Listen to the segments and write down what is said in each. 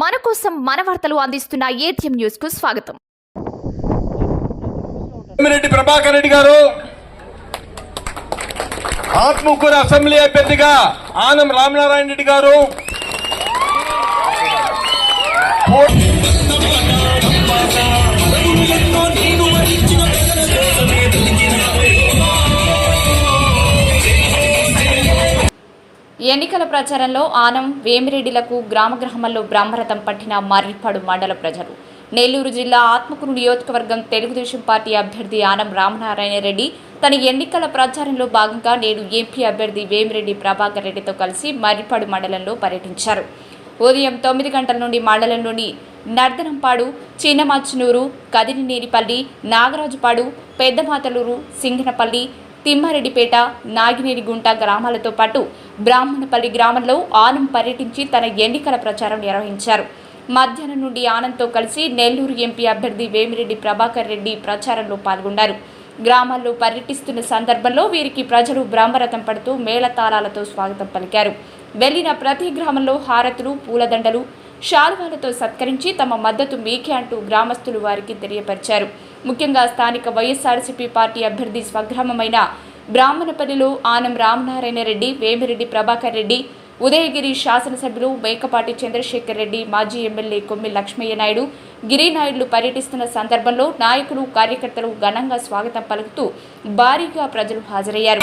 మన కోసం మన వార్తలు అందిస్తున్న ఏటీఎం న్యూస్కు స్వాగతం. రెడ్డి ప్రభాకర్ రెడ్డి గారు ఆత్మకూరు అసెంబ్లీ అభ్యర్థిగా ఆనం రామనారాయణ రెడ్డి గారు ఎన్నికల ప్రచారంలో ఆనం వేమిరెడ్డిలకు గ్రామ గ్రామాల్లో బ్రహ్మరథం పట్టిన మర్రిపాడు మండల ప్రజలు. నెల్లూరు జిల్లా ఆత్మకూరు నియోజకవర్గం తెలుగుదేశం పార్టీ అభ్యర్థి ఆనం రామనారాయణ రెడ్డి తన ఎన్నికల ప్రచారంలో భాగంగా నేడు ఎంపీ అభ్యర్థి వేమిరెడ్డి ప్రభాకర్ రెడ్డితో కలిసి మర్రిపాడు మండలంలో పర్యటించారు. ఉదయం తొమ్మిది గంటల నుండి మండలంలోని నర్దనంపాడు చిన్నమాచునూరు కదిరినేనిపల్లి నాగరాజుపాడు పెద్దమాతలూరు సింగనపల్లి తిమ్మారెడ్డిపేట నాగినేనిగుంట గ్రామాలతో పాటు బ్రాహ్మణపల్లి గ్రామంలో ఆనం పర్యటించి తన ఎన్నికల ప్రచారం నిర్వహించారు. మధ్యాహ్నం నుండి ఆనంద్తో కలిసి నెల్లూరు ఎంపీ అభ్యర్థి వేమిరెడ్డి ప్రభాకర్ రెడ్డి ప్రచారంలో పాల్గొన్నారు. గ్రామాల్లో పర్యటిస్తున్న సందర్భంలో వీరికి ప్రజలు బ్రహ్మరథం పడుతూ మేళతాళాలతో స్వాగతం పలికారు. వెళ్ళిన ప్రతి గ్రామంలో హారతులు పూలదండలు షాల్వాలతో సత్కరించి తమ మద్దతు మీకే అంటూ గ్రామస్తులు వారికి తెలియపరిచారు. ముఖ్యంగా స్థానిక వైఎస్ఆర్సీపీ పార్టీ అభ్యర్థి స్వగ్రామమైన బ్రాహ్మణపల్లిలో ఆనం రామనారాయణ రెడ్డి వేమిరెడ్డి ప్రభాకర్ రెడ్డి ఉదయగిరి శాసనసభ్యులు మేకపాటి చంద్రశేఖర్ రెడ్డి మాజీ ఎమ్మెల్యే కొమ్మి లక్ష్మయ్య నాయుడు గిరినాయుడులు పర్యటిస్తున్న సందర్భంలో నాయకులు కార్యకర్తలు ఘనంగా స్వాగతం పలుకుతూ భారీగా ప్రజలు హాజరయ్యారు.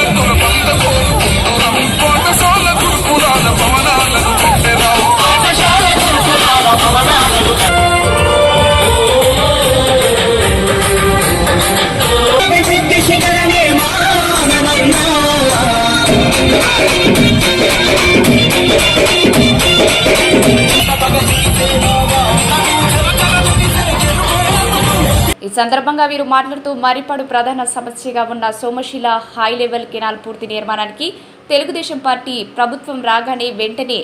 విద్య సందర్భంగా వీరు మాట్లాడుతూ మరిపాడు ప్రధాన సమస్యగా ఉన్న సోమశిల హై లెవెల్ కెనాల్ పూర్తి నిర్మాణానికి తెలుగుదేశం పార్టీ ప్రభుత్వం రాగానే వెంటనే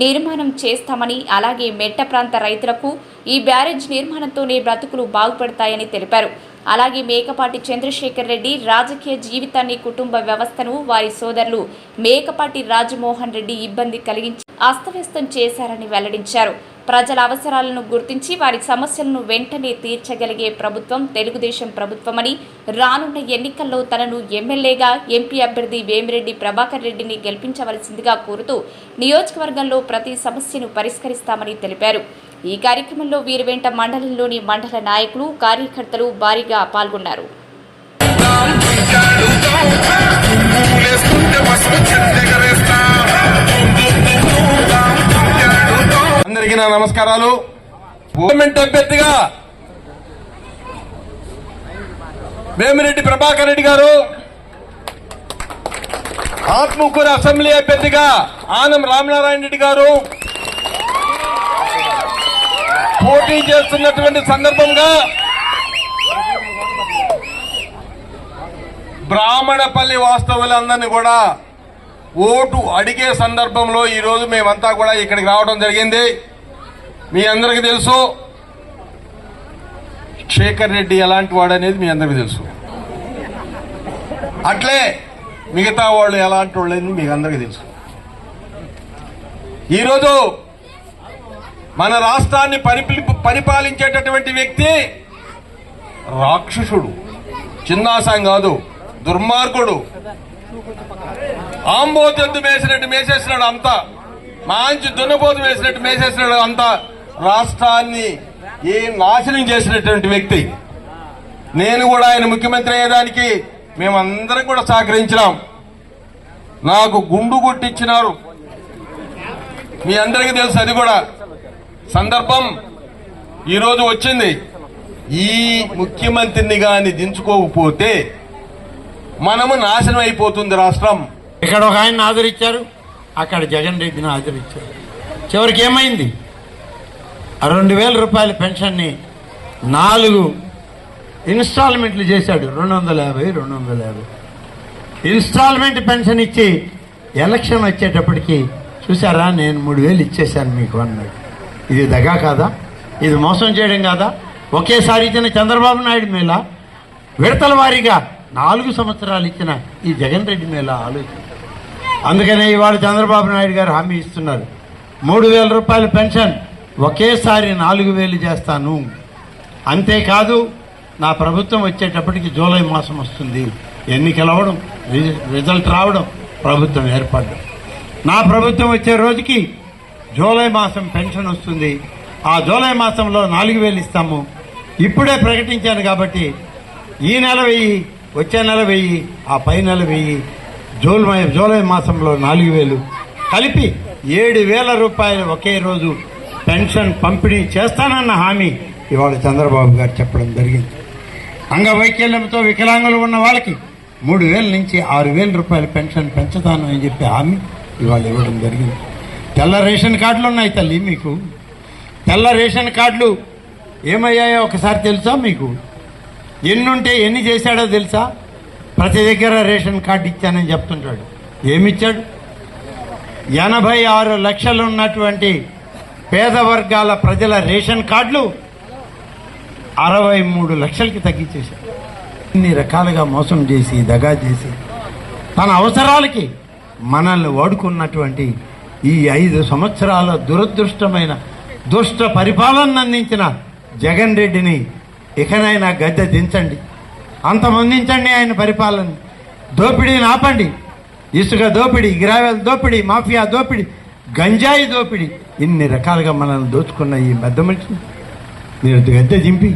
నిర్మాణం చేస్తామని అలాగే మెట్ట ప్రాంత రైతులకు ఈ బ్యారేజ్ నిర్మాణంతోనే బ్రతుకులు బాగుపడతాయని తెలిపారు. అలాగే మేకపాటి చంద్రశేఖర్ రెడ్డి రాజకీయ జీవితాన్ని కుటుంబ వ్యవస్థను వారి సోదరులు మేకపాటి రాజమోహన్ రెడ్డి ఇబ్బంది కలిగించి అస్తవ్యస్తం చేశారని వెల్లడించారు. ప్రజల అవసరాలను గుర్తించి వారి సమస్యలను వెంటనే తీర్చగలిగే ప్రభుత్వం తెలుగుదేశం ప్రభుత్వమని రానున్న ఎన్నికల్లో తనను ఎమ్మెల్యేగా ఎంపీ అభ్యర్థి వేమిరెడ్డి ప్రభాకర్ రెడ్డిని గెలిపించవలసిందిగా కోరుతూ నియోజకవర్గంలో ప్రతి సమస్యను పరిష్కరిస్తామని తెలిపారు. ఈ కార్యక్రమంలో వీరి వెంట మండలంలోని మండల నాయకులు కార్యకర్తలు భారీగా పాల్గొన్నారు. నా నమస్కారాలు. గవర్నమెంట్ అభ్యర్థిగా వేమిరెడ్డి ప్రభాకర్ రెడ్డి గారు ఆత్మకూరు అసెంబ్లీ అభ్యర్థిగా ఆనం రామనారాయణ రెడ్డి గారు పోటీ చేస్తున్నటువంటి సందర్భంగా బ్రాహ్మణపల్లి వాస్తవులందరినీ కూడా ఓటు అడిగే సందర్భంలో ఈరోజు మేమంతా కూడా ఇక్కడికి రావడం జరిగింది. మీ అందరికీ తెలుసు శేఖర్ రెడ్డి ఎలాంటి వాడు అనేది మీ అందరికీ తెలుసు. అట్లే మిగతా వాళ్ళు ఎలాంటి వాళ్ళు అనేది మీకు అందరికీ తెలుసు. ఈరోజు మన రాష్ట్రాన్ని పరిపి పరిపాలించేటటువంటి వ్యక్తి రాక్షసుడు చిన్నాసం కాదు దుర్మార్గుడు. ఆంబోతెద్దు మేసినట్టు మేసేసినాడు అంతా. మంచి దున్నపోతు వేసినట్టు మేసేసినాడు అంతా. రాష్ట్రాన్ని ఈ నాశనం చేసినటువంటి వ్యక్తి. నేను కూడా ఆయన ముఖ్యమంత్రి అయ్యేదానికి మేమందరం కూడా సహకరించినాం. నాకు గుండు కొట్టించినారు. మీ అందరికీ తెలుసు అది కూడా. సందర్భం ఈరోజు వచ్చింది. ఈ ముఖ్యమంత్రిని కానీ దించుకోకపోతే మనము నాశనం అయిపోతుంది రాష్ట్రం. ఇక్కడ ఒక ఆయన ఆదరించారు అక్కడ జగన్ రెడ్డిని ఆదరించారు చివరికి ఏమైంది? రెండు వేల రూపాయల పెన్షన్ని నాలుగు ఇన్స్టాల్మెంట్లు చేశాడు. రెండు వందల యాభై రెండు వందల యాభై. ఇన్స్టాల్మెంట్ పెన్షన్ ఇచ్చి ఎలక్షన్ వచ్చేటప్పటికి చూసారా నేను మూడు వేలు ఇచ్చేశాను మీకు అన్నాడు ఇది దగా కాదా? ఇది మోసం చేయడం కాదా? ఒకేసారి ఇచ్చిన చంద్రబాబు నాయుడు మేళ విడతల వారీగా నాలుగు సంవత్సరాలు ఇచ్చిన ఈ జగన్ రెడ్డి మేళ ఆలోచన. అందుకనే ఇవాళ చంద్రబాబు నాయుడు గారు హామీ ఇస్తున్నారు. మూడు వేల రూపాయల పెన్షన్ ఒకేసారి నాలుగు వేలు చేస్తాను. అంతేకాదు నా ప్రభుత్వం వచ్చేటప్పటికి జూలై మాసం వస్తుంది. ఎన్నికలు అవ్వడం రిజల్ట్ రావడం ప్రభుత్వం ఏర్పడడం. నా ప్రభుత్వం వచ్చే రోజుకి జూలై మాసం పెన్షన్ వస్తుంది. ఆ జూలై మాసంలో నాలుగు వేలు ఇస్తాము. ఇప్పుడే ప్రకటించాను కాబట్టి ఈ నెల వెయ్యి వచ్చే నెల వెయ్యి ఆ పై నెల వెయ్యి జూలై జూలై మాసంలో నాలుగు వేలు కలిపి ఏడు వేల రూపాయలు ఒకే రోజు పెన్షన్ పంపిణీ చేస్తానన్న హామీ ఇవాళ చంద్రబాబు గారు చెప్పడం జరిగింది. అంగవైకల్యంతో వికలాంగులు ఉన్న వాళ్ళకి మూడు వేల నుంచి ఆరు వేల రూపాయల పెన్షన్ పెంచుతాను అని చెప్పి హామీ ఇవాళ ఇవ్వడం జరిగింది. తెల్ల రేషన్ కార్డులు ఉన్నాయి తల్లి మీకు. తెల్ల రేషన్ కార్డులు ఏమయ్యాయో ఒకసారి తెలుసా మీకు? ఎన్నుంటే ఎన్ని చేశాడో తెలుసా? ప్రతి దగ్గర రేషన్ కార్డు ఇచ్చానని చెప్తుంటాడు. ఏమిచ్చాడు? ఎనభై ఆరు లక్షలు ఉన్నటువంటి పేద వర్గాల ప్రజల రేషన్ కార్డులు అరవై మూడు లక్షలకి తగ్గించేశారు. ఇన్ని రకాలుగా మోసం చేసి దగా చేసి తన అవసరాలకి మనల్ని వాడుకున్నటువంటి ఈ ఐదు సంవత్సరాల దురదృష్టమైన దుష్ట పరిపాలన అందించిన జగన్ రెడ్డిని ఇకనైనా గద్దె దించండి. అంతమందించండి ఆయన పరిపాలన దోపిడీని ఆపండి. ఇసుక దోపిడీ గ్రావెల్ దోపిడీ మాఫియా దోపిడీ గంజాయి దోపిడీ. ఇన్ని రకాలుగా మనల్ని దోచుకున్న ఈ పెద్ద మనిషిని మీరు గద్దె దింపి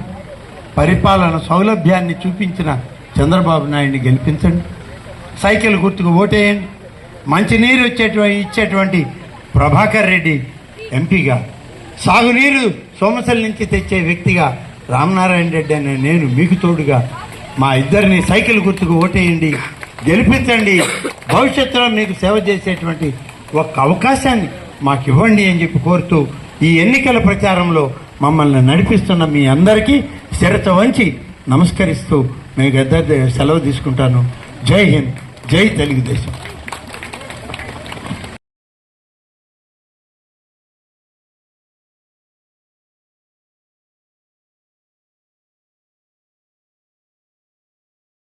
పరిపాలన సౌలభ్యాన్ని చూపించిన చంద్రబాబు నాయుడిని గెలిపించండి. సైకిల్ గుర్తుకు ఓటేయండి. మంచినీరు వచ్చేటువంటి ఇచ్చేటువంటి ప్రభాకర్ రెడ్డి ఎంపీగా సాగునీరు సోమశల నుంచి తెచ్చే వ్యక్తిగా రామనారాయణ రెడ్డి అనే నేను మీకు తోడుగా మా ఇద్దరిని సైకిల్ గుర్తుకు ఓటేయండి గెలిపించండి. భవిష్యత్తులో మీకు సేవ చేసేటువంటి ఒక అవకాశాన్ని మాకు ఇవ్వండి అని చెప్పి కోరుతూ ఈ ఎన్నికల ప్రచారంలో మమ్మల్ని నడిపిస్తున్న మీ అందరికీ శరత వంచి నమస్కరిస్తూ మీ గద్ద సెలవు తీసుకుంటాను. జై హింద్. జై తెలుగుదేశం.